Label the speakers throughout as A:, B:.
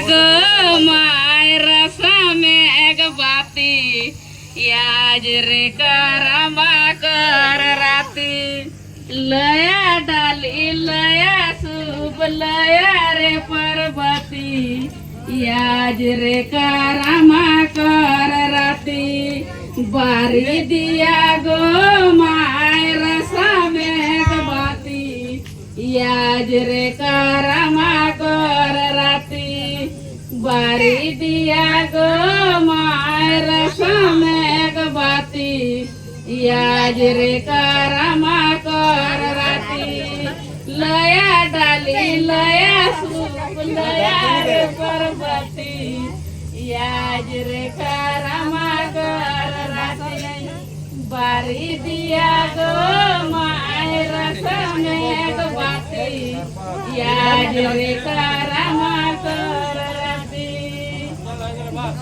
A: ग माय रसा मेघ बाती याज रे करमा कर राती लया डाली लया शुभ लया रे पर्वती याज रे करमा कर राती बारी दिया गो माय रसा मेघ बाती, याज रे करमा बारी दिया गो माय रसा मेघ बाती याज रे करमा कर राती लया डाली लया सूप लया रे पर्वती याज रे करमा कर राती बारी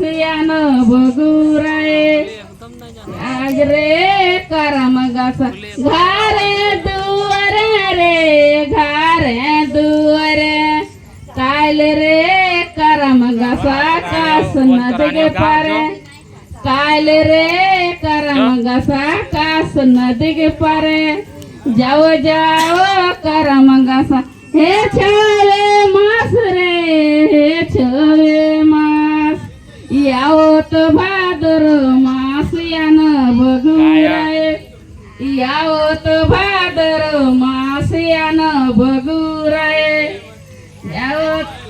A: यान बगुराये आज रे करम गसा घारे दुआरे रे घारे दुआरे काल रे करम गसा कास नदगे पारे काल रे करम गसा कास नदगे पारे जाओ जाओ करम गसा हे छवे यावत भादर मास यान बगुराय यावत भादर मास यान बगुराय यावत